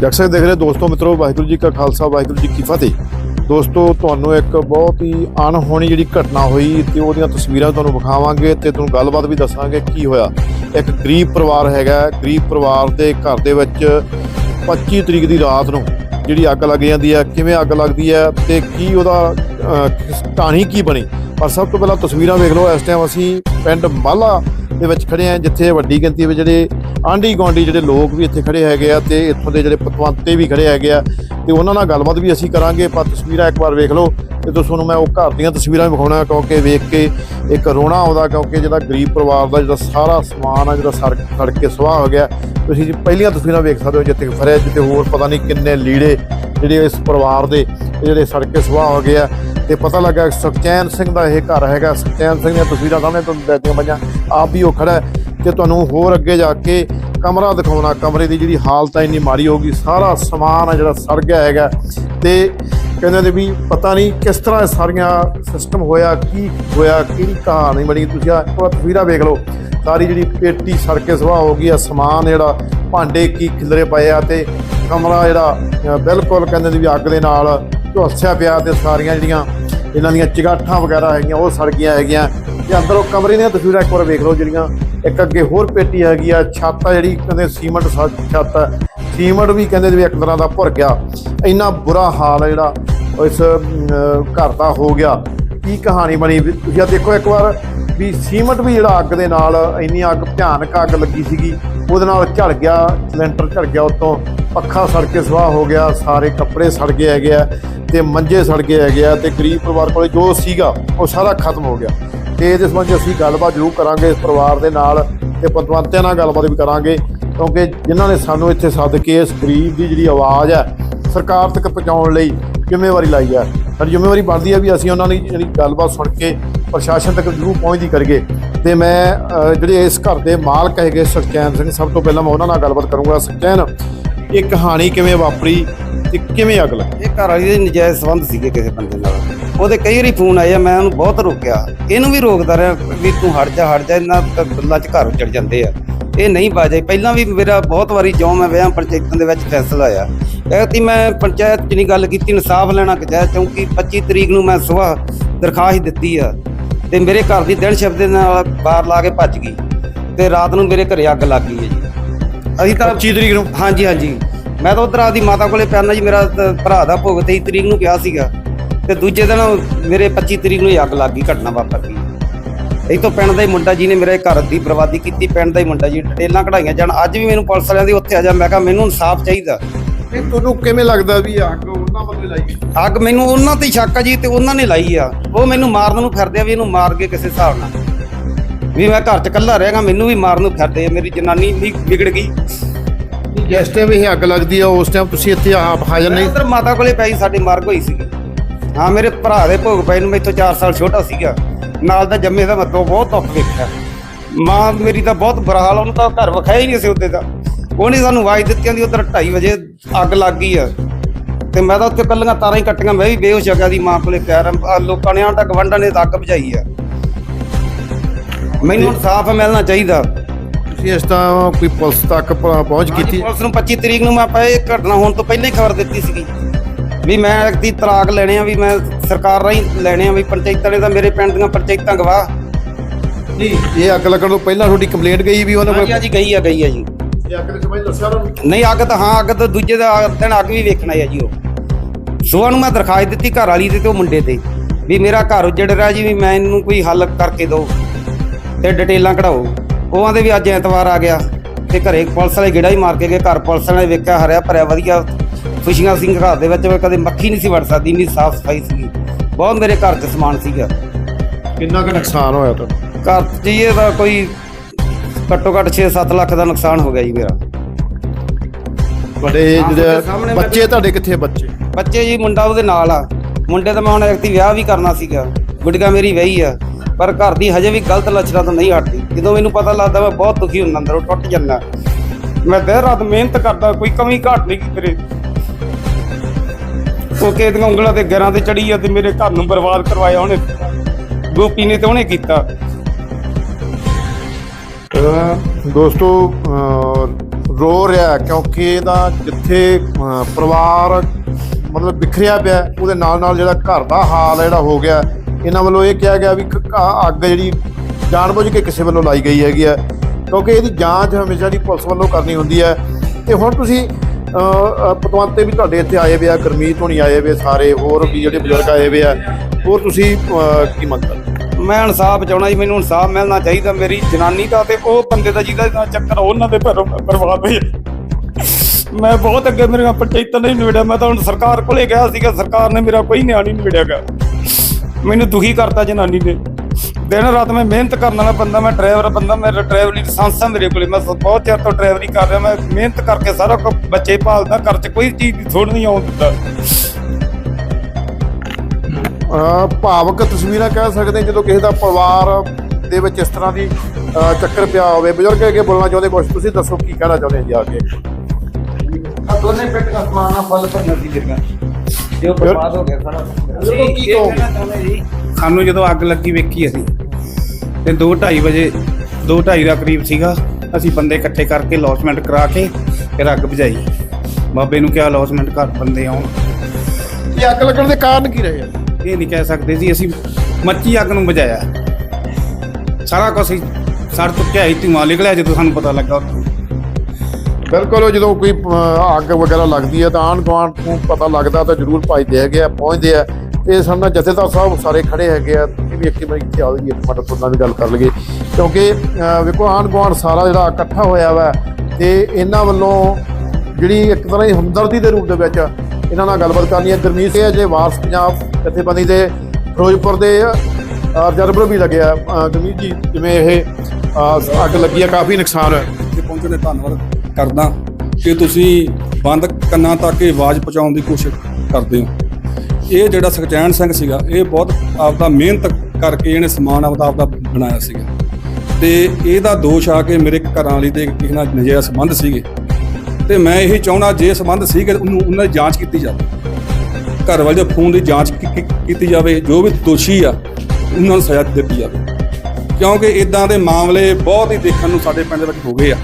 ਜਕਸਰ ਦੇਖ ਰਹੇ ਦੋਸਤੋ, ਮਿੱਤਰੋ, ਵਾਹਿਗੁਰੂ ਜੀ ਕਾ ਖਾਲਸਾ, ਵਾਹਿਗੁਰੂ ਜੀ ਕੀ ਫਤਿਹ। ਦੋਸਤੋ, ਤੁਹਾਨੂੰ ਇੱਕ ਬਹੁਤ ਹੀ ਅਣਹੋਣੀ ਜਿਹੜੀ ਘਟਨਾ ਹੋਈ ਤੇ ਉਹਦੀਆਂ ਤਸਵੀਰਾਂ ਤੁਹਾਨੂੰ ਵਿਖਾਵਾਂਗੇ ਤੇ ਤੁਹਾਨੂੰ ਗੱਲਬਾਤ ਵੀ ਦੱਸਾਂਗੇ ਕੀ ਹੋਇਆ। ਇੱਕ ਗਰੀਬ ਪਰਿਵਾਰ ਹੈਗਾ ਗਰੀਬ ਪਰਿਵਾਰ ਦੇ ਘਰ ਦੇ ਵਿੱਚ 25 ਤਰੀਕ ਦੀ ਰਾਤ ਨੂੰ ਜਿਹੜੀ ਅੱਗ ਲੱਗ ਜਾਂਦੀ ਹੈ, ਕਿਵੇਂ ਅੱਗ ਲੱਗਦੀ ਹੈ ਤੇ ਕੀ ਉਹਦਾ ਕਹਾਣੀ ਕੀ ਬਣੀ। ਪਰ ਸਭ ਤੋਂ ਪਹਿਲਾਂ ਤਸਵੀਰਾਂ ਵੇਖ ਲਓ, ਇਸ ਟਾਈਮ ਅਸੀਂ ਪਿੰਡ ਮਾਲਾ ਦੇ ਵਿੱਚ ਖੜੇ ਆ, ਜਿੱਥੇ ਵੱਡੀ ਗਿਣਤੀ ਵਿੱਚ ਜਿਹੜੇ ਆਂਢੀ ਗੁਆਂਢੀ ਜਿਹੜੇ ਲੋਕ ਵੀ ਇੱਥੇ ਖੜੇ ਹੈਗੇ ਆ ਤੇ ਇੱਥੋਂ ਦੇ ਜਿਹੜੇ ਪਤਵੰਤੇ ਵੀ ਖੜੇ ਹੈਗੇ ਆ ਤੇ ਉਹਨਾਂ ਨਾਲ ਗੱਲਬਾਤ ਵੀ ਅਸੀਂ ਕਰਾਂਗੇ। ਪਰ ਤਸਵੀਰਾਂ ਇੱਕ ਵਾਰ ਵੇਖ ਲਓ ਤੇ ਦੋਸਤੋ ਨੂੰ ਮੈਂ ਉਹ ਘਰ ਦੀਆਂ ਤਸਵੀਰਾਂ ਵੀ ਵਿਖਾਉਣਾ, ਕਿਉਂਕਿ ਵੇਖ ਕੇ ਇੱਕ ਰੋਣਾ ਆਉਂਦਾ, ਕਿਉਂਕਿ ਜਿਹੜਾ ਗਰੀਬ ਪਰਿਵਾਰ ਦਾ ਜਿਹੜਾ ਸਾਰਾ ਸਮਾਨ ਆ, ਜਿਹੜਾ ਸੜਕ ਸੜ ਕੇ ਸੁਆਹ ਹੋ ਗਿਆ, ਤੁਸੀਂ ਜੀ ਪਹਿਲੀਆਂ ਤਸਵੀਰਾਂ ਵੇਖ ਸਕਦੇ ਹੋ ਜਿੱਥੇ ਫਰਿੱਜ ਜਿੱਥੇ ਹੋਰ ਪਤਾ ਨਹੀਂ ਕਿੰਨੇ ਲੀੜੇ ਜਿਹੜੇ ਇਸ ਪਰਿਵਾਰ ਦੇ ਜਿਹੜੇ ਸੜ ਕੇ ਸੁਆਹ ਹੋ ਗਏ ਆ। ਤੇ ਪਤਾ ਲੱਗਾ ਸੁਖਚੈਨ ਸਿੰਘ ਦਾ ਇਹ ਘਰ ਹੈਗਾ। ਸੁਖਚੈਨ ਸਿੰਘ ਦੀਆਂ ਤਸਵੀਰਾਂ ਸਾਹਮਣੇ ਤੁਹਾਨੂੰ ਦਿੱਤੀਆਂ ਪਈਆਂ। ਆਪ ਵੀ ਉਹ ਖੜਾ ਹੈ ਤੇ ਤੁਹਾਨੂੰ ਹੋਰ ਅੱਗੇ ਜਾ ਕੇ ਕਮਰਾ ਦਿਖਾਉਣਾ। ਕਮਰੇ ਦੀ ਜਿਹੜੀ ਹਾਲਤ ਹੈ ਇੰਨੀ ਮਾੜੀ ਹੋ ਗਈ। ਸਾਰਾ ਸਮਾਨ ਆ ਜਿਹੜਾ ਸੜ ਗਿਆ ਹੈਗਾ। ਤੇ ਕਹਿੰਦੇ ਨੇ ਵੀ ਪਤਾ ਨਹੀਂ ਕਿਸ ਤਰ੍ਹਾਂ ਇਹ ਸਾਰੀਆਂ ਸਿਸਟਮ ਹੋਇਆ, ਕੀ ਹੋਇਆ, ਕਿਹੜੀ ਕਹਾਣੀ ਬਣੀ। ਤੁਸੀਂ ਆ ਇੱਕ ਵਾਰ ਤਸਵੀਰਾਂ ਵੇਖ ਲਓ। ਸਾਰੀ ਜਿਹੜੀ ਪੇਟੀ ਸੜ ਕੇ ਸੁਆਹ ਹੋ ਗਈ ਆ। ਸਮਾਨ ਜਿਹੜਾ ਭਾਂਡੇ ਕੀ ਖਿਲਰੇ ਪਏ ਆ ਤੇ ਕਮਰਾ ਜਿਹੜਾ ਬਿਲਕੁਲ ਕਹਿੰਦੇ ਨੇ ਵੀ ਅੱਗ ਦੇ ਨਾਲ ਝੁਲਸਿਆ ਪਿਆ ਤੇ ਸਾਰੀਆਂ ਜਿਹੜੀਆਂ ਇਹਨਾਂ ਦੀਆਂ ਚਿਗਾਠਾਂ ਵਗੈਰਾ ਹੈਗੀਆਂ, ਉਹ ਸੜ ਗਈਆਂ ਹੈਗੀਆਂ। ਤੇ ਅੰਦਰੋਂ ਕਮਰੇ ਦੀਆਂ ਤਸਵੀਰਾਂ ਇੱਕ ਵਾਰ ਵੇਖ ਲਓ ਜਿਹੜੀਆਂ, ਇੱਕ ਅੱਗੇ ਹੋਰ ਪੇਟੀ ਹੈਗੀ ਆ, ਛੱਤ ਆ ਜਿਹੜੀ, ਕਹਿੰਦੇ ਸੀਮੈਂਟ ਸਾ- ਛੱਤ ਆ। ਸੀਮੈਂਟ ਵੀ ਕਹਿੰਦੇ ਵੀ ਇੱਕ ਤਰ੍ਹਾਂ ਦਾ ਭੁਰ ਗਿਆ। ਇੰਨਾ ਬੁਰਾ ਹਾਲ ਹੈ ਜਿਹੜਾ ਇਸ ਘਰ ਦਾ ਹੋ ਗਿਆ। ਕੀ ਕਹਾਣੀ ਬਣੀ? ਵੀ ਤੁਸੀਂ ਆ ਦੇਖੋ ਇੱਕ ਵਾਰ। ਵੀ ਸੀਮੈਂਟ ਵੀ ਜਿਹੜਾ ਅੱਗ ਦੇ ਨਾਲ ਇੰਨੀ ਅੱਗ ਭਿਆਨਕ ਅੱਗ ਲੱਗੀ ਸੀਗੀ, ਉਹਦੇ ਨਾਲ ਝੜ ਗਿਆ, ਸਿਲੰਡਰ ਝੜ ਗਿਆ ਉਤੋਂ, ਪੱਖਾ ਸੜ ਕੇ ਸਵਾਹ ਹੋ ਗਿਆ, ਸਾਰੇ ਕੱਪੜੇ ਸੜ ਗਏ ਹੈਗੇ ਆ, ਤੇ ਮੰਜੇ ਸੜ ਗਏ ਹੈਗੇ ਆ, ਤੇ ਗਰੀਬ ਪਰਿਵਾਰ ਕੋਲੇ ਜੋ ਸੀਗਾ, ਉਹ ਸਾਰਾ ਖਤਮ ਹੋ ਗਿਆ। ਤੇ ਇਹਦੇ ਸੰਬੰਧ ਅਸੀਂ ਗੱਲਬਾਤ ਜ਼ਰੂਰ ਕਰਾਂਗੇ ਇਸ ਪਰਿਵਾਰ ਦੇ ਨਾਲ, ਤੇ ਪਤਵੰਤਿਆਂ ਨਾਲ ਗੱਲਬਾਤ ਵੀ ਕਰਾਂਗੇ, ਕਿਉਂਕਿ ਜਿਨ੍ਹਾਂ ਨੇ ਸਾਨੂੰ ਇੱਥੇ ਸੱਦ ਕੇ ਇਸ ਗਰੀਬ ਦੀ ਜਿਹੜੀ ਆਵਾਜ਼ ਹੈ, ਸਰਕਾਰ ਤੱਕ ਪਹੁੰਚਾਉਣ ਲਈ ਜ਼ਿੰਮੇਵਾਰੀ ਲਾਈ ਹੈ। ਪਰ ਜ਼ਿੰਮੇਵਾਰੀ ਬਣਦੀ ਹੈ ਵੀ ਅਸੀਂ ਉਹਨਾਂ ਦੀ ਜਿਹੜੀ ਗੱਲਬਾਤ ਸੁਣ ਕੇ ਪ੍ਰਸ਼ਾਸਨ ਤੱਕ ਜ਼ਰੂਰ ਪਹੁੰਚਦੀ ਕਰੀਏ। ਤੇ ਮੈਂ ਜਿਹੜੇ ਇਸ ਘਰ ਦੇ ਮਾਲਕ ਹੈਗੇ, ਸੁਖਚੈਨ ਸਿੰਘ, ਸਭ ਤੋਂ ਪਹਿਲਾਂ ਮੈਂ ਉਹਨਾਂ ਨਾਲ ਗੱਲਬਾਤ ਕਰੂੰਗਾ। ਸੁਖਚੈਨ, ਇਹ ਕਹਾਣੀ ਕਿਵੇਂ ਵਾਪਰੀ ਤੇ ਕਿਵੇਂ ਅਗਲਾ ਇਹ ਘਰ ਵਾਲੀ ਦੇ ਨਜਾਇਜ਼ ਸੰਬੰਧ ਸੀਗੇ ਕਿਸੇ ਬੰਦੇ ਨਾਲ। ਉਹਦੇ ਕਈ ਵਾਰੀ ਫੋਨ ਆਏ ਆ, ਮੈਂ ਉਹਨੂੰ ਬਹੁਤ ਰੋਕਿਆ। ਇਹਨੂੰ ਵੀ ਰੋਕਦਾ ਰਿਹਾ ਵੀ ਤੂੰ ਹਟ ਜਾ ਹਟ ਜਾ, ਇਹਨਾਂ ਗੱਲਾਂ 'ਚ ਘਰ ਉੱਜੜ ਜਾਂਦੇ ਆ। ਇਹ ਨਹੀਂ ਬਾਜੇ ਪਹਿਲਾਂ ਵੀ ਮੇਰਾ ਬਹੁਤ ਵਾਰੀ ਜੋ ਮੈਂ ਵਿਆਹ ਪੰਚਾਇਤਾਂ ਦੇ ਵਿੱਚ ਫੈਸਲਾ ਆਇਆ। ਐਤੀ ਮੈਂ ਪੰਚਾਇਤ 'ਚ ਨਹੀਂ ਗੱਲ ਕੀਤੀ, ਇਨਸਾਫ ਲੈਣਾ ਕਿਹਾ ਕਿਉਂਕਿ 25 ਤਰੀਕ ਨੂੰ ਮੈਂ ਸਵੇਰ ਦਰਖਾਸਤ ਦਿੱਤੀ ਆ। ਤੇ ਮੇਰੇ ਘਰ ਦੀ ਦਿਨ ਸ਼ਬਦ ਦੇ ਨਾਲ ਬਾਹਰ ਲਾ ਕੇ ਭੱਜ ਗਈ ਤੇ ਰਾਤ ਨੂੰ ਮੇਰੇ ਘਰੇ ਅੱਗ ਲੱਗ ਗਈ ਹੈ ਜੀ। ਅਸੀਂ ਤਾਂ 25 ਤਰੀਕ ਨੂੰ। ਹਾਂਜੀ ਹਾਂਜੀ। ਮੈਂ ਤਾਂ ਉਧਰ ਆਪਦੀ ਮਾਤਾ ਕੋਲੇ ਪਿਆਨਾ ਜੀ ਮੇਰਾ ਤਾਂ ਭਰਾ ਦਾ ਭੋਗ 23 ਤਰੀਕ ਨੂੰ ਕਿਹਾ ਸੀਗਾ। ਤੇ ਦੂਜੇ ਦਿਨ ਮੇਰੇ 25 ਤਰੀਕ ਨੂੰ ਅੱਗ ਲੱਗ ਗਈ ਘਟਨਾ ਵਾਪਰ ਗਈ। ਇਤੋਂ ਪਿੰਡ ਦਾ ਹੀ ਮੁੰਡਾ ਜੀ ਨੇ ਮੇਰੇ ਘਰ ਦੀ ਬਰਬਾਦੀ ਕੀਤੀ ਪਿੰਡ ਦਾ ਹੀ ਮੁੰਡਾ ਜੀ ਡਿਟੇਲਾਂ ਕਢਾਈਆਂ ਜਾਣ। ਅੱਜ ਵੀ ਮੈਨੂੰ ਪੁਲਿਸ ਵਾਲਿਆਂ ਦੀ ਉੱਥੇ ਆ ਜਾ ਮੈਂ ਕਿਹਾ ਮੈਨੂੰ ਇਨਸਾਫ ਚਾਹੀਦਾ। ਤੁਹਾਨੂੰ ਕਿਵੇਂ ਲੱਗਦਾ ਵੀ ਇਹ ਅੱਗ ਉਹਨਾਂ ਵੱਲੋਂ ਲਾਈ ਗਈ? ਅੱਗ ਮੈਨੂੰ ਉਹਨਾਂ ਤੇ ਹੀ ਸ਼ੱਕ ਆ ਜੀ ਤੇ ਉਹਨਾਂ ਨੇ ਲਾਈ ਆ। ਉਹ ਮੈਨੂੰ ਮਾਰਨ ਨੂੰ ਫਿਰਦੇ ਆ ਵੀ ਇਹਨੂੰ ਮਾਰ ਕੇ ਕਿਸੇ ਹਿਸਾਬ ਨਾਲ। ਵੀ ਮੈਂ ਘਰ 'ਚ ਇਕੱਲਾ ਰਹਿਗਾ ਮੈਨੂੰ ਵੀ ਮਾਰਨ ਨੂੰ ਫਿਰਦੇ ਆ ਮੇਰੀ ਜਨਾਨੀ ਵੀ ਵਿਗੜ ਗਈ। ਜਿਸ ਟਾਈਮ ਇਹ ਅੱਗ ਲੱਗਦੀ ਆ ਉਸ ਟਾਈਮ ਤੁਸੀਂ ਇੱਥੇ ਆਪ ਹਾਜ਼ਰ ਨਹੀਂ? ਉਧਰ ਮਾਤਾ ਕੋਲੇ ਪਈ ਸਾਡੀ ਮਰਗ ਹੋਈ ਸੀਗੀ। ਹਾਂ ਮੇਰੇ ਭਰਾ ਦੇ ਭੋਗ ਪਏ ਨੂੰ ਮੈਥੋਂ 4 ਸਾਲ ਛੋਟਾ ਸੀਗਾ। ਨਾਲ ਦਾ ਜੰਮੇ ਦਾ ਮਤੋਂ ਬਹੁਤ ਦੁੱਖ ਵੇਖਿਆ। ਮਾਂ ਮੇਰੀ ਤਾਂ ਬਹੁਤ ਬੁਰਾ ਹਾਲ ਉਹਨੂੰ ਤਾਂ ਘਰ ਵਿਖਾਇਆ ਹੀ ਨਹੀਂ ਸੀ ਉੱਤੇ ਦਾ ਉਹਨੇ ਸਾਨੂੰ ਆਵਾਜ਼ ਦਿੱਤੀ ਦੀ ਉਧਰ 2:30 ਵਜੇ ਅੱਗ ਲੱਗ ਗਈ ਆ। ਤੇ ਮੈਂ ਤਾਂ ਉੱਥੇ ਕੱਲੀਆਂ ਤਾਰਾਂ ਹੀ ਕੱਟੀਆਂ ਮੈਂ ਵੀ ਬੇਹੋਸ਼ ਹੋ ਗਿਆ ਦੀ ਮਾਂ ਕੋਲੇ ਆ। ਲੋਕਾਂ ਨੇ ਆਂਟਾ ਗਵੰਡਾਂ ਨੇ ਤਾਂ ਅੱਗ ਬੁਝਾਈ ਆ। ਮੈਨੂੰ ਇਨਸਾਫ ਮਿਲਣਾ ਚਾਹੀਦਾ। ਤੁਸੀਂ ਇਸ ਤਾਂ ਕੋਈ ਪੁਲਿਸ ਤੱਕ ਪਹੁੰਚ ਕੀਤੀ? ਪੁਲਿਸ ਨੂੰ 25 ਤਰੀਕ ਨੂੰ ਮੈਂ ਪਏ ਘਟਨਾ ਹੋਣ ਤੋਂ ਪਹਿਲਾਂ ਹੀ ਖਬਰ ਦਿੱਤੀ ਸੀਗੀ। ਵੀ ਮੈਂ ਦੀ ਤਲਾਕ ਲੈਣੇ ਆ ਵੀ ਮੈਂ ਸਰਕਾਰ ਰਾਹੀਂ ਲੈਣੇ ਆ ਵੀ ਪੰਚਾਇਤਾਂ ਨੇ ਤਾਂ ਮੇਰੇ ਪਿੰਡ ਦੀਆਂ ਪੰਚਾਇਤਾਂ ਗਵਾਹ। ਨਹੀਂ ਇਹ ਅੱਗ ਲੱਗਣ ਤੋਂ ਪਹਿਲਾਂ ਤੁਹਾਡੀ ਕੰਪਲੇਂਟ ਗਈ ਵੀ ਉਹਨਾਂ ਹਾਂਜੀ ਹਾਂਜੀ ਗਈ ਆ ਗਈ ਆ ਜੀ। ਇਹ ਅੱਗ ਦੇ ਸਮਝ ਦੱਸਿਆ ਉਹਨਾਂ ਨੂੰ? ਨਹੀਂ ਅੱਗ ਤਾਂ ਹਾਂ ਅੱਗ ਤਾਂ ਦੂਜੇ ਦਾ ਦਿਨ ਅੱਗ ਵੀ ਵੇਖਣਾ ਆ ਜੀ ਉਹ। ਸੁਬਾਹ ਨੂੰ ਮੈਂ ਦਰਖਾਸਤ ਦਿੱਤੀ ਘਰ ਵਾਲੀ ਦੇ ਤੇ ਉਹ ਮੁੰਡੇ ਤੇ ਵੀ ਮੇਰਾ ਘਰ ਉੱਜੜ ਰਿਹਾ ਜੀ ਵੀ ਮੈਂ ਇਹਨੂੰ ਕੋਈ ਹੱਲ ਕਰਕੇ ਦਿਓ ਤੇ ਡਿਟੇਲਾਂ ਕਢਾਓ। ਉਹ ਆਂਦੇ ਵੀ ਅੱਜ ਐਤਵਾਰ ਆ ਗਿਆ ਤੇ ਘਰੇ ਪੁਲਿਸ ਵਾਲੇ ਗੇੜਾ ਹੀ ਮਾਰ ਕੇ ਗਏ ਘਰ ਪੁਲਿਸ ਵਾਲੇ ਵੇਖਿਆ ਹਰਿਆ ਭਰਿਆ ਵਧੀਆ ਖੁਸ਼ੀਆਂ ਸਿੰਘ ਘਰ ਦੇ ਵਿੱਚ ਕਦੇ ਮੱਖੀ ਨਹੀਂ ਸੀ ਵੜ ਸਕਦੀ ਇੰਨੀ ਸਾਫ਼ ਸਫ਼ਾਈ ਸੀਗੀ। ਬਹੁਤ ਮੇਰੇ ਘਰ 'ਚ ਸਮਾਨ ਸੀਗਾ। ਕਿੰਨਾ ਕੁ ਨੁਕਸਾਨ ਹੋਇਆ ਤੁਹਾਨੂੰ? ਘਰ 'ਚ ਜੀ ਇਹਦਾ ਕੋਈ ਘੱਟੋ ਘੱਟ 6-7 ਲੱਖ ਦਾ ਨੁਕਸਾਨ ਹੋ ਗਿਆ ਜੀ ਮੇਰਾ। ਤੁਹਾਡੇ ਜਿਹੜੇ ਬੱਚੇ ਤੁਹਾਡੇ ਕਿੱਥੇ ਬੱਚੇ? ਬੱਚੇ ਜੀ ਮੁੰਡਾ ਉਹਦੇ ਨਾਲ ਆ। ਮੁੰਡੇ ਤਾਂ ਮੈਂ ਹੁਣ ਐਕਟੀ ਵਿਆਹ ਵੀ ਕਰਨਾ ਸੀਗਾ। ਗੁੱਡੀਆਂ ਮੇਰੀ ਵਹੀ ਆ। ਪਰ ਘਰ ਦੀ ਹਜੇ ਵੀ ਗਲਤ ਲੱਛਣਾਂ ਤੋਂ ਨਹੀਂ ਹਟਦੀ। ਜਦੋਂ ਮੈਨੂੰ ਪਤਾ ਲੱਗਦਾ ਮੈਂ ਬਹੁਤ ਦੁਖੀ ਹੁੰਦਾ ਅੰਦਰੋਂ ਟੁੱਟ ਜਾਂਦਾ। ਮੈਂ ਦਿਨ ਰਾਤ ਮਿਹਨਤ ਕਰਦਾ ਕੋਈ ਕਮੀ ਘਾਟ ਨਹੀਂ ਕੀਤੀ ਉਹ ਇਹਦੀਆਂ ਉਂਗਲਾਂ ਤੇ ਗਰਾਂ ਤੇ ਚੜੀ ਆ ਤੇ ਮੇਰੇ ਘਰ ਨੂੰ ਬਰਬਾਦ ਕਰਵਾਇਆ ਉਹਨੇ। ਗੋਪੀ ਨੇ ਤੇ ਉਹਨੇ ਕੀਤਾ। ਦੋਸਤੋ ਰੋ ਰਿਹਾ ਕਿਉਂਕਿ ਇਹਦਾ ਜਿੱਥੇ ਪਰਿਵਾਰ ਮਤਲਬ ਵਿਖਰਿਆ ਪਿਆ ਉਹਦੇ ਨਾਲ ਨਾਲ ਜਿਹੜਾ ਘਰ ਦਾ ਹਾਲ ਹੈ ਜਿਹੜਾ ਹੋ ਗਿਆ ਇਹਨਾਂ ਵੱਲੋਂ ਇਹ ਕਿਹਾ ਗਿਆ ਵੀ ਕ- ਅੱਗ ਜਿਹੜੀ ਜਾਣਬੁੱਝ ਕੇ ਕਿਸੇ ਵੱਲੋਂ ਲਾਈ ਗਈ ਹੈਗੀ ਹੈ ਕਿਉਂਕਿ ਇਹਦੀ ਜਾਂਚ ਹਮੇਸ਼ਾ ਦੀ ਪੁਲਿਸ ਵੱਲੋਂ ਕਰਨੀ ਹੁੰਦੀ ਹੈ। ਤੇ ਹੁਣ ਤੁਸੀਂ ਅਹ, ਪਤਵੰਤੇ ਵੀ ਤੁਹਾਡੇ ਇੱਥੇ ਆਏ ਵੇ ਆ ਗਰਮੀਤ ਹੋਣੀ ਆਏ ਵੇ ਸਾਰੇ ਹੋਰ ਵੀ ਜਿਹੜੇ ਬਜ਼ੁਰਗ ਆਏ ਵੇ ਆ ਹੋਰ ਤੁਸੀਂ ਕੀ ਮੰਗ ਮੈਂ ਇਨਸਾਫ ਚਾਹਣਾ ਜੀ, ਮੈਨੂੰ ਇਨਸਾਫ ਮਿਲਣਾ ਚਾਹੀਦਾ ਮੇਰੀ ਜਨਾਨੀ ਦਾ ਤੇ ਉਹ ਬੰਦੇ ਦਾ ਜਿਹਦਾ ਚੱਕਰ ਉਹਨਾਂ ਦੇ ਘਰੋਂ ਬਰਬਾਦ ਹੋਈ ਮੈਂ ਬਹੁਤ ਅੱਗੇ ਮੇਰੀਆਂ ਪੰਚਾਇਤਾਂ ਨੇ ਨਿਬੜਿਆ, ਮੈਂ ਤਾਂ ਹੁਣ ਸਰਕਾਰ ਕੋਲੇ ਗਿਆ ਸੀਗਾ, ਸਰਕਾਰ ਨੇ ਮੇਰਾ ਕੋਈ ਨਿਆਂ ਨਹੀਂ ਨਿਬੜਿਆਗਾ ਮੈਨੂੰ ਦੁਖੀ ਕਰਤਾ ਜਨਾਨੀ ਨੇ। ਦਿਨ ਰਾਤ ਮੈਂ ਮਿਹਨਤ ਕਰਨ ਵਾਲਾ ਬੰਦਾ, ਮੈਂ ਡਰਾਈਵਰ ਬੰਦਾ ਮੇਰਾ ਡਰਾਈਵਰੀ ਲਾਇਸੈਂਸ ਹੈ ਮੇਰੇ ਕੋਲੇ, ਮੈਂ ਬਹੁਤ ਚਿਰ ਤੋਂ ਡਰਾਈਵਰੀ ਕਰ ਰਿਹਾ, ਮੈਂ ਮਿਹਨਤ ਕਰਕੇ ਸਾਰਾ ਕੁਝ ਬੱਚੇ ਪਾਲਦਾ, ਘਰ 'ਚ ਕੋਈ ਚੀਜ਼ ਦੀ ਥੋੜ ਨਹੀਂ ਆਉਣ ਦਿੰਦਾ ਭਾਵਕ ਤਸਵੀਰਾਂ ਕਹਿ ਸਕਦੇ ਜਦੋਂ ਕਿਸੇ ਦਾ ਪਰਿਵਾਰ ਦੇ ਵਿੱਚ ਇਸ ਤਰ੍ਹਾਂ ਦੀ ਚੱਕਰ ਪਿਆ ਹੋਵੇ ਬਜ਼ੁਰਗ ਅੱਗੇ ਬੋਲਣਾ ਚਾਹੁੰਦੇ ਕੁਝ ਤੁਸੀਂ ਦੱਸੋ ਕੀ ਕਹਿਣਾ ਚਾਹੁੰਦੇ ਜੀ ਆ ਕੇ? ਆ ਦੋਨੇ ਪਿੱਟ ਦਾ ਸਮਾਨ ਆ ਫੁੱਲ ਭਰਨਾ ਸੀ ਜਿਹੜੀਆਂ ਜੋ ਬਰਬਾਦ ਹੋ ਗਿਆ ਸਾਰਾ। ਜੀ, ਕੀ ਕਹੋਗੇ? ਜੀ? ਸਾਨੂੰ ਜਦੋਂ ਅੱਗ ਲੱਗੀ ਵੇਖੀ ਅਸੀਂ ਤੇ 2:30 ਵਜੇ 2:30 ਦਾ ਕਰੀਬ ਸੀਗਾ ਅਸੀਂ ਬੰਦੇ ਇਕੱਠੇ ਕਰਕੇ ਲੌਸਮੈਂਟ ਕਰਾ ਕੇ ਫਿਰ ਅੱਗ ਬੁਝਾਈ। ਬਾਬੇ ਨੂੰ ਕਿਹਾ ਲੌਸਮੈਂਟ ਘਰ ਬੰਦੇ ਆਉਣ। ਇਹ ਅੱਗ ਲੱਗਣ ਦੇ ਕਾਰਨ ਕੀ ਰਹੇ ਆ? ਇਹ ਨਹੀਂ ਕਹਿ ਸਕਦੇ ਜੀ, ਅਸੀਂ ਮੱਚੀ ਅੱਗ ਨੂੰ ਬੁਝਾਇਆ। ਸਾਰਾ ਕੁਝ ਹੀ ਸੜ ਚੁੱਕਿਆ ਹੀ ਧੂੰਆਂ ਨਿਕਲਿਆ ਜਦੋਂ ਸਾਨੂੰ ਪਤਾ ਲੱਗਾ ਬਿਲਕੁਲ, ਉਹ ਜਦੋਂ ਕੋਈ ਅੱਗ ਵਗੈਰਾ ਲੱਗਦੀ ਹੈ ਤਾਂ ਆਣ ਗੁਆਂਢ ਨੂੰ ਪਤਾ ਲੱਗਦਾ ਤਾਂ ਜ਼ਰੂਰ ਭੱਜਦੇ ਹੈਗੇ ਆ, ਪਹੁੰਚਦੇ ਆ। ਤੇ ਸਾਡਾ ਜਥੇਦਾਰ ਸਾਹਿਬ ਸਾਰੇ ਖੜੇ ਹੈਗੇ ਆ ਇਹ ਵੀ ਇੱਕ ਵਾਰੀ ਇੱਥੇ ਆਓ ਜੀ, ਇੱਕ ਮਿੰਟ ਨਾਲ ਵੀ ਗੱਲ ਕਰ ਲਈਏ। ਕਿਉਂਕਿ ਵੇਖੋ ਆਣ ਗੁਆਂਢ ਸਾਰਾ ਜਿਹੜਾ ਇਕੱਠਾ ਹੋਇਆ ਵਾ ਤੇ ਇਹਨਾਂ ਵੱਲੋਂ ਜਿਹੜੀ ਇੱਕ ਤਰ੍ਹਾਂ ਦੀ ਹਮਦਰਦੀ ਦੇ ਰੂਪ ਦੇ ਵਿੱਚ ਇਹਨਾਂ ਨਾਲ ਗੱਲਬਾਤ ਕਰਨੀ ਹੈ। ਗਰਮੀਤ ਸਿੰਘ ਜੇ ਵਾਰਸ ਪੰਜਾਬ ਜਥੇਬੰਦੀ ਦੇ ਫਿਰੋਜ਼ਪੁਰ ਦੇ ਰਿਜ਼ਰਵਰ ਵੀ ਲੱਗਿਆ ਅਹ, ਜੀ ਜਿਵੇਂ ਇਹ ਅੱਗ ਲੱਗੀ ਆ ਕਾਫੀ ਨੁਕਸਾਨ ਹੋਇਆ। ਇੱਥੇ ਪਹੁੰਚਣ ਦੇ ਧੰਨਵਾਦ ਕਰਦਾ ਕਿ ਤੁਸੀਂ ਬੰਦ ਕੰਨਾਂ ਤੱਕ ਇਹ ਆਵਾਜ਼ ਪਹੁੰਚਾਉਣ ਦੀ ਕੋਸ਼ਿਸ਼ ਕਰਦੇ ਹੋ। ਇਹ ਜਿਹੜਾ ਸੁਖਚੈਨ ਸਿੰਘ ਸੀਗਾ ਇਹ ਬਹੁਤ ਆਪਦਾ ਮਿਹਨਤ ਕਰਕੇ ਇਹਨੇ ਸਮਾਨ ਆਪਦਾ ਆਪਦਾ ਬਣਾਇਆ ਸੀਗਾ। ਤੇ ਇਹਦਾ ਦੋਸ਼ ਆ ਕੇ ਮੇਰੇ ਘਰਾਂ ਵਾਲੀ ਤੇ ਕਿਸੇ ਨਾਲ ਨਜਾਇਜ਼ ਸੰਬੰਧ ਸੀਗੇ। ਤੇ ਮੈਂ ਇਹ ਚਾਹੁੰਦਾ ਜੇ ਸੰਬੰਧ ਸੀਗੇ ਉਹਨੂੰ ਉਹਨਾਂ ਦੀ ਜਾਂਚ ਕੀਤੀ ਜਾਵੇ। ਘਰ ਵਾਲੇ ਦੇ ਫੋਨ ਦੀ ਜਾਂਚ ਕੀਤੀ ਜਾਵੇ ਜੋ ਵੀ ਦੋਸ਼ੀ ਆ ਉਹਨਾਂ ਨੂੰ ਸਜ਼ਾ ਦਿੱਤੀ ਜਾਵੇ। ਕਿਉਂਕਿ ਇਦਾਂ ਦੇ ਮਾਮਲੇ ਬਹੁਤ ਹੀ ਦੇਖਣ ਨੂੰ ਸਾਡੇ ਪਿੰਡ ਵਿੱਚ ਹੋ ਗਏ ਆ।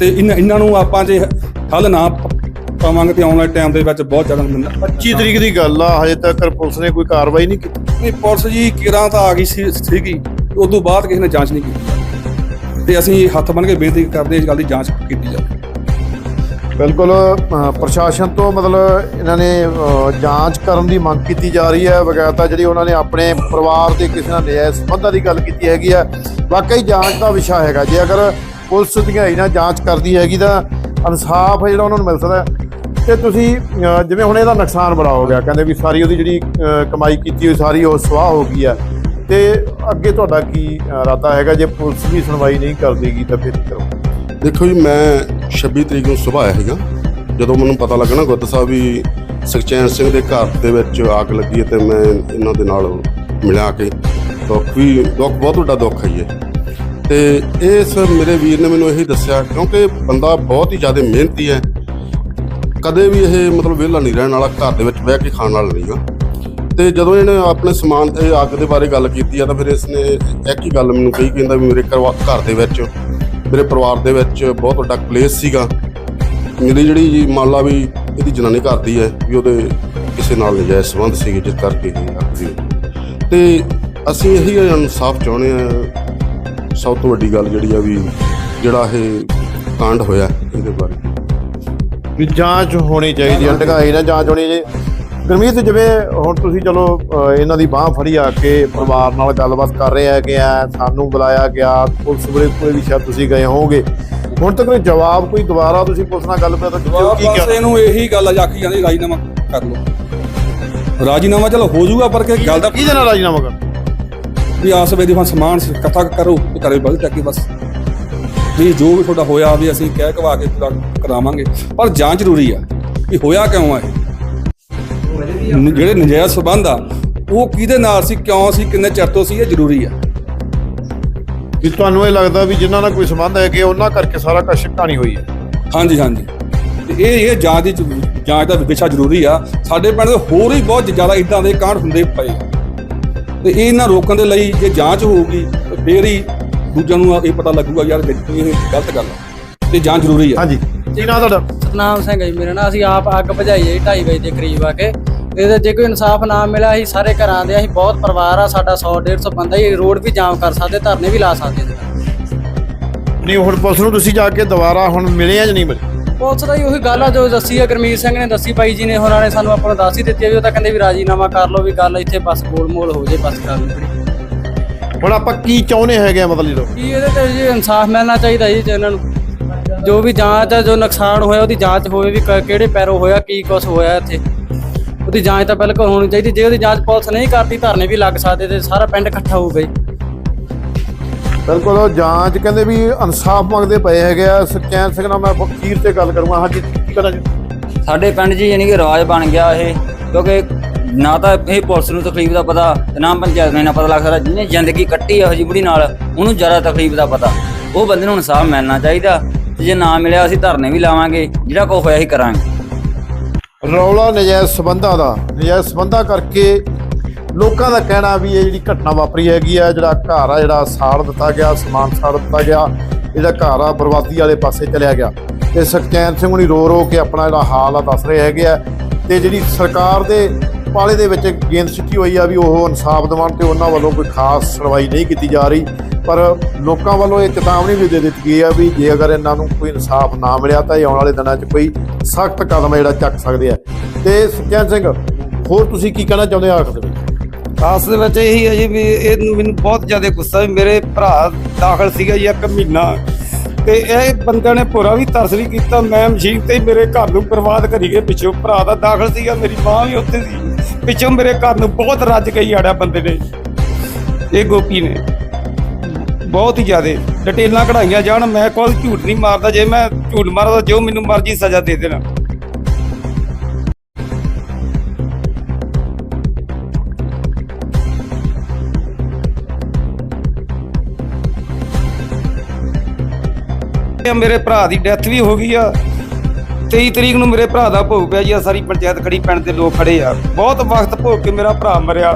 ਤੇ ਇਹਨਾਂ ਨੂੰ ਆਪਾਂ ਜੇ ਹੱਲ ਨਾ ਪਾਵਾਂਗੇ ਤੇ ਆਉਣ ਵਾਲੇ ਟਾਈਮ ਦੇ ਵਿੱਚ ਬਹੁਤ ਜ਼ਿਆਦਾ ਮੰਦਾ 25 ਤਰੀਕ ਦੀ ਗੱਲ ਆ ਹਜੇ ਤੱਕ ਪੁਲਿਸ ਨੇ ਕੋਈ ਕਾਰਵਾਈ ਨਹੀਂ ਕੀਤੀ। ਨਹੀਂ ਪੁਲਿਸ ਜੀ ਕਿਰਾਂ ਤਾਂ ਆ ਗਈ ਸੀ ਸੀਗੀ ਉਸ ਤੋਂ ਬਾਅਦ ਕਿਸੇ ਨੇ ਜਾਂਚ ਨਹੀਂ ਕੀਤੀ। ਤੇ ਅਸੀਂ ਹੱਥ ਬੰਨ ਕੇ ਬੇਨਤੀ ਕਰਦੇ ਇਸ ਗੱਲ ਦੀ ਜਾਂਚ ਕੀਤੀ ਜਾਵੇ। ਬਿਲਕੁਲ ਪ੍ਰਸ਼ਾਸਨ ਤੋਂ ਮਤਲਬ ਇਹਨਾਂ ਨੇ ਜਾਂਚ ਕਰਨ ਦੀ ਮੰਗ ਕੀਤੀ ਜਾ ਰਹੀ ਹੈ। ਬਗੈਰ ਤਾਂ ਜਿਹੜੀ ਉਹਨਾਂ ਨੇ ਆਪਣੇ ਪਰਿਵਾਰ ਦੇ ਕਿਸੇ ਨਾਲ ਨਜਾਇਜ਼ ਸੰਬੰਧਾਂ ਦੀ ਗੱਲ ਕੀਤੀ ਹੈਗੀ ਆ, ਵਾਕਈ ਜਾਂਚ ਦਾ ਵਿਸ਼ਾ ਹੈਗਾ। ਜੇ ਅਗਰ ਪੁਲਿਸ ਦੀਆਂ ਨਾਲ ਜਾਂਚ ਕਰਦੀ ਹੈਗੀ ਤਾਂ ਇਨਸਾਫ ਜਿਹੜਾ ਉਹਨਾਂ ਨੂੰ ਮਿਲ ਸਕਦਾ ਹੈ। ਤੇ ਤੁਸੀਂ ਜਿਵੇਂ ਹੁਣ ਇਹਦਾ ਨੁਕਸਾਨ ਬੜਾ ਹੋ ਗਿਆ, ਕਹਿੰਦੇ ਵੀ ਸਾਰੀ ਉਹਦੀ ਜਿਹੜੀ ਕਮਾਈ ਕੀਤੀ ਹੋਈ ਸਾਰੀ ਉਹ ਸਵਾਹ ਹੋ ਗਈ ਆ ਤੇ ਅੱਗੇ ਤੁਹਾਡਾ ਕੀ ਇਰਾਦਾ ਹੈਗਾ? ਜੇ ਪੁਲਿਸ ਵੀ ਸੁਣਵਾਈ ਨਹੀਂ ਕਰਦੀਗੀ ਤਾਂ ਫਿਰ ਕਰੋ ਦੇਖੋ ਜੀ, ਮੈਂ 26 ਤਰੀਕ ਨੂੰ ਸੁਬਾਹ ਆਇਆ ਸੀਗਾ ਜਦੋਂ ਮੈਨੂੰ ਪਤਾ ਲੱਗਾ ਨਾ ਗੁੱਤ ਸਾਹਿਬ ਵੀ ਸੁਖਚੈਨ ਸਿੰਘ ਦੇ ਘਰ ਦੇ ਵਿੱਚ ਆਗ ਲੱਗੀ ਹੈ ਤੇ ਮੈਂ ਇਹਨਾਂ ਦੇ ਨਾਲ ਮਿਲਿਆ ਕੇ। ਦੁੱਖ ਵੀ, ਦੁੱਖ ਬਹੁਤ ਵੱਡਾ ਦੁੱਖ ਹੈ ਇਹ ਤੇ ਇਸ ਮੇਰੇ ਵੀਰ ਨੇ ਮੈਨੂੰ ਇਹੀ ਦੱਸਿਆ, ਕਿਉਂਕਿ ਬੰਦਾ ਬਹੁਤ ਹੀ ਜ਼ਿਆਦਾ ਮਿਹਨਤੀ ਹੈ। ਕਦੇ ਵੀ ਇਹ ਮਤਲਬ ਵਿਹਲਾ ਨਹੀਂ ਰਹਿਣ ਵਾਲਾ, ਘਰ ਦੇ ਵਿੱਚ ਬਹਿ ਕੇ ਖਾਣ ਵਾਲਾ ਨਹੀਂ ਨਹੀਂਗਾ। ਤੇ ਜਦੋਂ ਇਹਨੇ ਆਪਣੇ ਸਮਾਨ ਤੇ ਅੱਗ ਦੇ ਬਾਰੇ ਗੱਲ ਕੀਤੀ ਆ, ਤਾਂ ਫਿਰ ਇਸਨੇ ਇੱਕ ਹੀ ਗੱਲ ਮੈਨੂੰ ਕਹੀ, ਕਹਿੰਦਾ ਵੀ ਮੇਰੇ ਘਰਵਾ- ਘਰ ਦੇ ਵਿੱਚ ਮੇਰੇ ਪਰਿਵਾਰ ਦੇ ਵਿੱਚ ਬਹੁਤ ਵੱਡਾ ਕਲੇਸ਼ ਸੀਗਾ। ਮੇਰੀ ਜਿਹੜੀ ਜੀ ਮੰਨ ਲਾ ਵੀ ਇਹਦੀ ਜਨਾਨੀ ਘਰ ਦੀ ਹੈ ਵੀ ਉਹਦੇ ਕਿਸੇ ਨਾਲ ਨਜਾਇਜ਼ ਸੰਬੰਧ ਸੀਗੇ ਜਿਸ ਕਰਕੇ ਇਹ ਅੱਗ ਦੀ ਤੇ ਅਸੀਂ ਇਹੀ ਇਨਸਾਫ ਚਾਹੁੰਦੇ ਆ ਸਭ ਤੋਂ ਵੱਡੀ ਗੱਲ ਜਿਹੜੀ ਆ ਵੀ ਜਿਹੜਾ ਇਹ ਕਾਂਡ ਹੋਇਆ ਇਹਦੇ ਬਾਰੇ। ਵੀ ਜਾਂਚ ਹੋਣੀ ਚਾਹੀਦੀ ਹੈ। ਢਗਾਈ ਨਾਲ ਜਾਂਚ ਹੋਣੀ ਚਾਹੀਦੀ ਗੁਰਮੀਤ ਜਿਵੇਂ ਹੁਣ ਤੁਸੀਂ ਚਲੋ ਇਹਨਾਂ ਦੀ ਬਾਹ ਫੜੀ ਆ ਕੇ ਪਰਿਵਾਰ ਨਾਲ ਗੱਲਬਾਤ ਕਰ ਰਹੇ ਹੈਗੇ ਆ ਸਾਨੂੰ ਬੁਲਾਇਆ ਗਿਆ ਪੁਲਿਸ ਵਾਲੇ ਕੋਲ ਵੀ ਸ਼ਾਇਦ ਤੁਸੀਂ ਗਏ ਹੋਵੋਗੇ। ਹੁਣ ਤੱਕ ਕੋਈ ਜਵਾਬ ਕੋਈ ਦੁਬਾਰਾ ਤੁਸੀਂ ਪੁਲਿਸ ਨਾਲ ਗੱਲ ਕਰ ਕੀਤੀ ਹੋ, ਕੀ ਬਸ ਕਿਹਾ? ਇਹਨੂੰ ਇਹੀ ਗੱਲ ਆ ਆਖੀ ਜਾਂਦੀ ਰਾਜੀਨਾਮਾ ਕਰ ਲਓ। ਰਾਜੀਨਾਮਾ ਚਲੋ ਹੋ ਜਾਊਗਾ ਪਰ ਕਿ ਗੱਲ ਦਾ ਕਿਹਦੇ ਨਾਲ ਰਾਜੀਨਾਮਾ ਕਰ ਵੀ ਆਸ ਵੇਦੀ ਫਾ ਸਮਾਨ ਇਕੱਠਾ ਕਰੋ ਕਰੇ ਬਲ ਚੱਕੀ ਬਸ। ਵੀ ਜੋ ਵੀ ਤੁਹਾਡਾ ਹੋਇਆ ਵੀ ਅਸੀਂ ਕਹਿ ਕਵਾ ਕੇ ਪੂਰਾ ਕਰਾਵਾਂਗੇ। ਪਰ ਜਾਂਚ ਜ਼ਰੂਰੀ ਆ ਵੀ ਹੋਇਆ ਕਿਉਂ ਆ ਇਹ? ਜਿਹੜੇ ਨਜਾਇਜ਼ ਸਬੰਧ ਆ ਉਹ ਕਿਹਦੇ ਨਾਲ ਸੀ ਕਿਉਂ ਸੀ ਕਿੰਨੇ ਚਿਰ ਤੋਂ ਸੀ ਇਹ ਜ਼ਰੂਰੀ ਆ। ਵੀ ਤੁਹਾਨੂੰ ਇਹ ਲੱਗਦਾ ਵੀ ਜਿਨ੍ਹਾਂ ਨਾਲ ਕੋਈ ਸੰਬੰਧ ਹੈ ਕਿ ਉਹਨਾਂ ਕਰਕੇ ਸਾਰਾ ਕੁਝ ਕਹਾਣੀ ਹੋਈ ਹੈ। ਹਾਂਜੀ ਹਾਂਜੀ। ਤੇ ਇਹ ਇਹ ਜਾਂਚ ਦੀ ਜਾਂਚ ਦਾ ਵਿਸ਼ਾ ਜ਼ਰੂਰੀ ਆ। ਸਾਡੇ ਪਿੰਡ ਦੇ ਹੋਰ ਹੀ ਬਹੁਤ ਜ਼ਿਆਦਾ ਇਦਾਂ ਦੇ ਕਾਂਡ ਹੁੰਦੇ ਪਏ ਆ। ਤੇ ਇਹ ਇਹਨਾਂ ਰੋਕਣ ਦੇ ਲਈ ਜੇ ਜਾਂਚ ਹੋਊਗੀ ਤੇ ਫੇਰ ਹੀ ਦੂਜਿਆਂ ਨੂੰ ਇਹ ਪਤਾ ਲੱਗੂਗਾ ਯਾਰ ਇਹ ਗਲਤ ਗੱਲ ਆ। ਤੇ ਜਾਂਚ ਜ਼ਰੂਰੀ ਆ। ਹਾਂਜੀ। ਕੀ ਨਾਂ ਤੁਹਾਡਾ? ਸਤਨਾਮ ਸਿੰਘ ਜੀ ਮੇਰਾ ਨਾਂ ਅਸੀਂ ਆਪ ਅੱਗ ਬੁਝਾਈ ਹੈ 2:30 ਵਜੇ ਦੇ ਕਰੀਬ ਆ ਕੇ। ਇਹਦੇ ਜੇ ਕੋਈ ਇਨਸਾਫ ਨਾ ਮਿਲਿਆ ਅਸੀਂ ਸਾਰੇ ਘਰਾਂ ਦੇ ਅਸੀਂ ਬਹੁਤ ਪਰਿਵਾਰ ਆ ਸਾਡਾ 100 150 ਬੰਦਾ ਹੀ ਰੋਡ ਵੀ ਜਾਮ ਕਰ ਸਕਦੇ ਧਰਨੇ ਵੀ ਲਾ ਸਕਦੇ ਇਹਦੇ ਨਾਲ। ਨਹੀਂ ਹੁਣ ਪੁਲਿਸ ਨੂੰ ਤੁਸੀਂ ਜਾ ਕੇ ਦੁਬਾਰਾ ਹੁਣ ਮਿਲੇ ਆ ਜਾਂ ਨਹੀਂ ਮਿਲੇ? ਪੁਲਿਸ ਦਾ ਹੀ ਉਹੀ ਗੱਲ ਆ ਜੋ ਦੱਸੀ ਆ ਗੁਰਮੀਤ ਸਿੰਘ ਨੇ ਦੱਸੀ ਬਾਈ ਜੀ ਨੇ ਹੋਰਾਂ ਨੇ ਸਾਨੂੰ ਆਪਾਂ ਨੂੰ ਦੱਸ ਹੀ ਦਿੱਤੀ ਆ ਵੀ ਉਹ ਤਾਂ ਕਹਿੰਦੇ ਵੀ ਰਾਜੀਨਾਮਾ ਕਰ ਲਓ ਵੀ ਗੱਲ ਇੱਥੇ ਬਸ ਗੋਲ ਮੋਲ ਹੋ ਜੇ ਬਸ ਕਰ ਲਓ। ਹੁਣ ਆਪਾਂ ਕੀ ਚਾਹੁੰਦੇ ਹੈਗੇ ਆ ਮਤਲਬ ਜਦੋਂ? ਕੀ ਇਹਦੇ ਤੇ ਜੀ ਇਨਸਾਫ ਮਿਲਣਾ ਚਾਹੀਦਾ ਜੀ ਇਹਨਾਂ ਨੂੰ? ਜੋ ਵੀ ਜਾਂਚ ਆ ਜੋ ਨੁਕਸਾਨ ਹੋਇਆ ਉਹਦੀ ਜਾਂਚ ਹੋਵੇ ਵੀ ਕ- ਕਿਹੜੇ ਪੈਰੋਂ ਹੋਇਆ ਕੀ ਕੁਛ ਹੋਇਆ ਇੱਥੇ। ਉਹਦੀ ਜਾਂਚ ਤਾਂ ਬਿਲਕੁਲ ਹੋਣੀ ਚਾਹੀਦੀ ਜੇ ਉਹਦੀ ਜਾਂਚ ਪੁਲਿਸ ਨਹੀਂ ਕਰਦੀ ਧਰਨੇ ਵੀ ਲੱਗ ਸਕਦੇ ਤੇ ਸਾਰਾ ਪਿੰਡ ਇਕੱਠਾ ਹੋਊਗਾ ਜੀ। ਬਿਲਕੁਲ ਉਹ ਜਾਂਚ ਕਹਿੰਦੇ ਵੀ ਇਨਸਾਫ ਮੰਗਦੇ ਪਏ ਹੈਗੇ ਆ। ਸੁਖਚੈਨ ਸਿੰਘ ਨਾਲ ਮੈਂ ਵਕੀਲ ਤੇ ਗੱਲ ਕਰੂੰਗਾ। ਹਾਂਜੀ ਕੀ ਕਰਾਂ ਜੀ? ਸਾਡੇ ਪਿੰਡ 'ਚ ਯਾਨੀ ਕਿ ਰਾਜ ਬਣ ਗਿਆ ਇਹ ਕਿਉਂਕਿ ਨਾ ਤਾਂ ਇਹ ਪੁਲਿਸ ਨੂੰ ਤਕਲੀਫ ਦਾ ਪਤਾ ਤੇ ਨਾ ਪੰਚਾਇਤ ਨੂੰ ਇਹਨਾਂ ਪਤਾ ਲੱਗ ਸਕਦਾ ਜਿਹਨੇ ਜ਼ਿੰਦਗੀ ਕੱਟੀ ਇਹੋ ਜਿਹੀ ਬੁੜੀ ਨਾਲ ਉਹਨੂੰ ਜ਼ਿਆਦਾ ਤਕਲੀਫ ਦਾ ਪਤਾ। ਉਹ ਬੰਦੇ ਨੂੰ ਇਨਸਾਫ ਮਿਲਣਾ ਚਾਹੀਦਾ ਤੇ ਜੇ ਨਾ ਮਿਲਿਆ ਅਸੀਂ ਧਰਨੇ ਵੀ ਲਾਵਾਂਗੇ ਜਿਹੜਾ ਕੋ ਹੋਇਆ ਅਸੀਂ ਕਰਾਂਗੇ। ਰੌਲਾ ਨਜਾਇਜ਼ ਸਬੰਧਾਂ ਦਾ, ਨਜਾਇਜ਼ ਸਬੰਧਾਂ ਕਰਕੇ ਲੋਕਾਂ ਦਾ ਕਹਿਣਾ ਵੀ ਇਹ ਜਿਹੜੀ ਘਟਨਾ ਵਾਪਰੀ ਹੈਗੀ ਆ, ਜਿਹੜਾ ਘਰ ਆ, ਜਿਹੜਾ ਸਾੜ ਦਿੱਤਾ ਗਿਆ, ਸਮਾਨ ਸਾੜ ਦਿੱਤਾ ਗਿਆ ਜਿਹੜਾ ਘਰ ਆ, ਬਰਬਾਦੀ ਵਾਲੇ ਪਾਸੇ ਚਲਿਆ ਗਿਆ। ਤੇ ਸੁਖਚੈਨ ਸਿੰਘ ਹੁਣੀ ਰੋ ਰੋ ਕੇ ਆਪਣਾ ਜਿਹੜਾ ਹਾਲ ਆ ਦੱਸ ਰਹੇ ਹੈਗੇ ਆ। ਤੇ ਜਿਹੜੀ ਸਰਕਾਰ ਦੇ ਪਾਲੇ ਦੇ ਵਿੱਚ ਗੇਂਦ ਸਿੱਟੀ ਹੋਈ ਆ ਵੀ ਉਹ ਇਨਸਾਫ ਦਿਵਾਉਣ ਤੇ ਉਹਨਾਂ ਵੱਲੋਂ ਕੋਈ ਖਾਸ ਸੁਣਵਾਈ ਨਹੀਂ ਕੀਤੀ ਜਾ ਰਹੀ। ਪਰ ਲੋਕਾਂ ਵੱਲੋਂ ਇਹ ਚੇਤਾਵਨੀ ਵੀ ਦੇ ਦਿੱਤੀ ਗਈ ਆ ਵੀ ਜੇ ਅਗਰ ਇਹਨਾਂ ਨੂੰ ਕੋਈ ਇਨਸਾਫ ਨਾ ਮਿਲਿਆ ਤਾਂ ਇਹ ਆਉਣ ਵਾਲੇ ਦਿਨਾਂ 'ਚ ਕੋਈ ਸਖਤ ਕਦਮ ਜਿਹੜਾ ਚੱਕ ਸਕਦੇ ਆ। ਤੇ ਸੁਖਚੈਨ ਸਿੰਘ, ਹੋਰ ਤੁਸੀਂ ਕੀ ਕਹਿਣਾ ਚਾਹੁੰਦੇ ਆ ਆਖਰ ਦੇ ਵਿੱਚ? ਆਸ ਦੇ ਵਿੱਚ ਇਹੀ ਹੈ ਜੀ ਵੀ ਇਹਨੂੰ ਮੈਨੂੰ ਬਹੁਤ ਜ਼ਿਆਦਾ ਗੁੱਸਾ ਵੀ ਮੇਰੇ ਭਰਾ ਦਾਖਲ ਸੀਗਾ ਜੀ ਇੱਕ ਮਹੀਨਾ। ਤੇ ਇਹ ਬੰਦੇ ਨੇ ਪੂਰਾ ਵੀ ਤਰਸ ਵੀ ਕੀਤਾ, ਮੈਂ ਮਸ਼ੀਨ ਤੇ ਹੀ ਮੇਰੇ ਘਰ ਨੂੰ ਬਰਬਾਦ ਕਰੀ ਗਏ। ਪਿੱਛੋਂ ਭਰਾ ਦਾ ਦਾਖਲ ਸੀਗਾ, ਮੇਰੀ ਮਾਂ ਵੀ ਉੱਥੇ ਸੀ। ਪਿੱਛੋਂ ਮੇਰੇ ਘਰ ਨੂੰ ਬਹੁਤ ਰੱਜ ਗਈ ਆੜਿਆ ਬੰਦੇ ਨੇ। ਇਹ ਗੋਪੀ ਨੇ। ਬਹੁਤ ਹੀ ਜ਼ਿਆਦਾ। ਡਟੇਲਾਂ ਕਢਾਈਆਂ ਜਾਣ, ਮੈਂ ਕੋਲ ਝੂਠ ਨਹੀਂ ਮਾਰਦਾ, ਜੇ ਮੈਂ ਝੂਠ ਮਾਰਦਾ ਜੋ ਮੈਨੂੰ ਮਰਜ਼ੀ ਸਜ਼ਾ ਦੇ ਦੇਣਾ। ਮੇਰੇ ਭਰਾ ਦੀ ਡੈਥ ਵੀ ਹੋ ਗਈ ਆ। 23 ਤਰੀਕ ਨੂੰ ਮੇਰੇ ਭਰਾ ਦਾ ਭੋਗ ਪਿਆ ਜੀ ਆ ਸਾਰੀ ਪੰਚਾਇਤ ਖੜੀ ਪਿੰਡ ਦੇ ਲੋਕ ਖੜੇ ਆ। ਬਹੁਤ ਵਕਤ ਭੋਗ ਕੇ ਮੇਰਾ ਭਰਾ ਮਰਿਆ।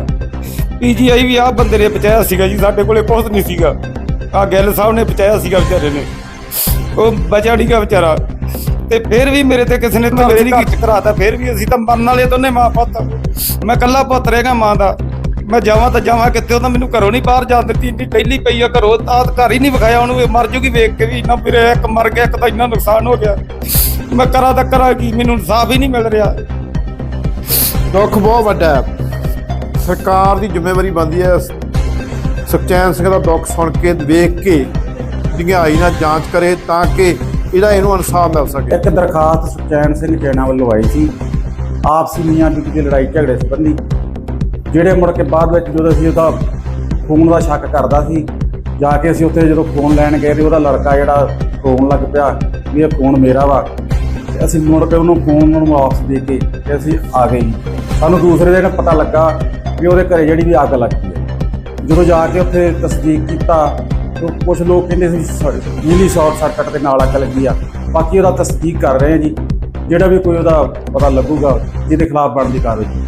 ਪੀਜੀਆਈ ਵੀ ਆ ਬੰਦੇ ਨੇ ਬਚਾਇਆ ਸੀਗਾ ਜੀ ਸਾਡੇ ਕੋਲੇ ਕੁਝ ਨਹੀਂ ਸੀਗਾ। ਆ ਗਿੱਲ ਸਾਹਿਬ ਨੇ ਬਚਾਇਆ ਸੀਗਾ ਵਿਚਾਰੇ ਨੇ। ਉਹ ਬਚਾ ਨੀਗਾ ਵਿਚਾਰਾ। ਤੇ ਫਿਰ ਵੀ ਮੇਰੇ ਤੇ ਕਿਸੇ ਨੇ ਤਾਂ ਮੇਰੀ ਘਰ ਕਰਾਤਾ ਫਿਰ ਵੀ ਅਸੀਂ ਤਾਂ ਮਰਨ ਵਾਲੇ ਦੋਨੇ ਮਾਂ ਪੁੱਤ। ਮੈਂ ਇਕੱਲਾ ਪੁੱਤ ਰਹੇਗਾ ਮਾਂ ਦਾ। ਮੈਂ ਜਾਵਾਂ ਤਾਂ ਜਾਵਾਂ ਕਿੱਥੇ ਉਹ ਤਾਂ ਮੈਨੂੰ ਘਰੋਂ ਨਹੀਂ ਬਾਹਰ ਜਾਣ ਦਿੱਤੀ ਇੰਨੀ ਪਹਿਲੀ ਪਈ ਆ ਘਰੋਂ ਤਾਂ ਘਰ ਹੀ ਨਹੀਂ ਵਿਖਾਇਆ ਉਹਨੂੰ ਇਹ ਮਰ ਜੂਗੀ ਵੇਖ ਕੇ ਵੀ ਇੰਨਾ ਮੇਰੇ ਇੱਕ ਮਰ ਗਿਆ ਇੱਕ ਤਾਂ ਇੰਨਾ ਨੁਕਸਾਨ ਹੋ ਗਿਆ। ਮੈਂ ਕਰਾਂ ਤਾਂ ਕਰਾਂ ਕੀ ਮੈਨੂੰ ਇਨਸਾਫ ਹੀ ਨਹੀਂ ਮਿਲ ਰਿਹਾ। ਦੁੱਖ ਬਹੁਤ ਵੱਡਾ ਹੈ। ਸਰਕਾਰ ਦੀ ਜ਼ਿੰਮੇਵਾਰੀ ਬਣਦੀ ਹੈ। ਸੁਖਚੈਨ ਸਿੰਘ ਦਾ ਦੁੱਖ ਸੁਣ ਕੇ ਵੇਖ ਕੇ ਡੂੰਘਾਈ ਨਾਲ ਜਾਂਚ ਕਰੇ ਤਾਂ ਕਿ ਇਹਦਾ ਇਹਨੂੰ ਇਨਸਾਫ ਮਿਲ ਸਕੇ। ਇੱਕ ਦਰਖਾਸਤ ਸੁਖਚੈਨ ਸਿੰਘ ਜੈਨਾ ਵੱਲੋਂ ਆਈ ਸੀ। ਆਪਸੀ ਮੀਆਂ ਬੀਬੀ ਦੀ ਲੜਾਈ ਝਗੜੇ ਸੰਬੰਧੀ ਜਿਹੜੇ ਮੁੜ ਕੇ ਬਾਅਦ ਵਿੱਚ ਜਦੋਂ ਅਸੀਂ ਉਹਦਾ ਫੋਨ ਦਾ ਸ਼ੱਕ ਕਰਦਾ ਸੀ, ਜਾ ਕੇ ਅਸੀਂ ਉੱਥੇ ਜਦੋਂ ਫੋਨ ਲੈਣ ਗਏ ਤੇ ਉਹਦਾ ਲੜਕਾ ਜਿਹੜਾ ਰੋਣ ਲੱਗ ਪਿਆ ਵੀ ਇਹ ਫੋਨ ਮੇਰਾ ਵਾ। ਤੇ ਅਸੀਂ ਮੁੜ ਕੇ ਉਹਨੂੰ ਫੋਨ ਨੂੰ ਵਾਪਸ ਦੇ ਕੇ ਤੇ ਅਸੀਂ ਆ ਗਏ ਸਾਨੂੰ ਦੂਸਰੇ ਦਿਨ ਪਤਾ ਲੱਗਾ ਵੀ ਉਹਦੇ ਘਰੇ ਜਿਹੜੀ ਵੀ ਅੱਗ ਲੱਗੀ ਹੈ। ਜਦੋਂ ਜਾ ਕੇ ਉੱਥੇ ਤਸਦੀਕ ਕੀਤਾ ਕੁਝ ਲੋਕ ਕਹਿੰਦੇ ਸੀ ਬਿਜਲੀ ਸ਼ਾਰਟ ਸਰਕਟ ਦੇ ਨਾਲ ਅੱਗ ਲੱਗੀ ਆ। ਬਾਕੀ ਉਹਦਾ ਤਸਦੀਕ ਕਰ ਰਹੇ ਆ ਜੀ। ਜਿਹੜਾ ਵੀ ਕੋਈ ਉਹਦਾ ਪਤਾ ਲੱਗੂਗਾ, ਜਿਹਦੇ ਖਿਲਾਫ ਬਣਦੀ ਕਾਰਵਾਈ।